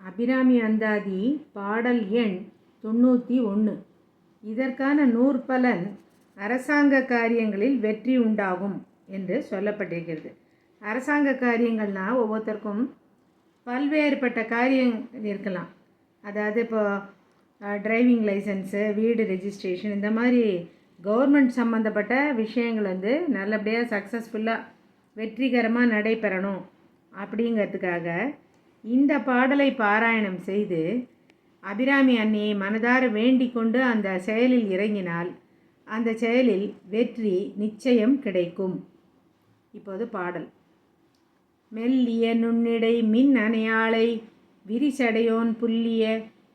அபிராமி அந்தாதி பாடல் எண் தொண்ணூற்றி ஒன்று இதற்கான நூற்பலன் அரசாங்க காரியங்களில் வெற்றி உண்டாகும் என்று சொல்லப்பட்டிருக்கிறது. அரசாங்க காரியங்கள்னால் ஒவ்வொருத்தருக்கும் பல்வேறுபட்ட காரியம் இருக்கலாம். அதாவது இப்போ டிரைவிங் லைசன்ஸு வீடு ரெஜிஸ்ட்ரேஷன் இந்த மாதிரி கவர்மெண்ட் சம்மந்தப்பட்ட விஷயங்கள் வந்து நல்லபடியாக சக்ஸஸ்ஃபுல்லாக வெற்றிகரமாக நடைபெறணும் அப்படிங்கிறதுக்காக இந்த பாடலை பாராயணம் செய்து அபிராமி அன்னையை மனதார வேண்டிக் கொண்டு அந்த செயலில் இறங்கினால் அந்த செயலில் வெற்றி நிச்சயம் கிடைக்கும். இப்போது பாடல். மெல்லிய நுண்ணிடை மின் அணையாளை விரிசடையோன் புல்லிய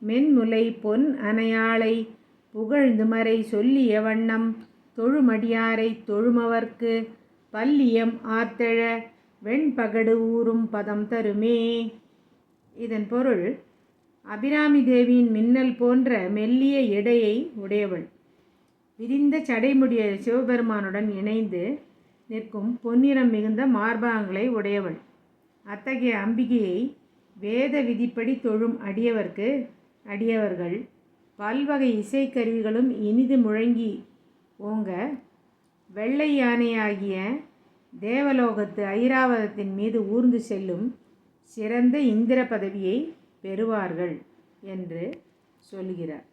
மென்முலை பொன் அணையாளை புகழ்ந்து மறை சொல்லிய வண்ணம் தொழுமடியாரை தொழுமவர்க்கு பல்லியம் ஆர்த்தழ வெண்பகடு ஊறும் பதம் தருமே. இதன் பொருள் அபிராமி தேவியின் மின்னல் போன்ற மெல்லிய எடையை உடையவள். விரிந்த சடைமுடிய சிவபெருமானுடன் இணைந்து நிற்கும் பொன்னிறம் மிகுந்த மார்பகங்களை உடையவள். அத்தகைய அம்பிகையை வேத விதிப்படி தொழும் அடியவர்க்கு அடியவர்கள் பல்வகை இசைக்கருவிகளும் இனிது முழங்கி ஓங்க வெள்ளை யானையாகிய தேவலோகத்து ஐராவதத்தின் மீது ஊர்ந்து செல்லும் சிறந்த இந்திர பதவியை பெறுவார்கள் என்று சொல்கிறார்.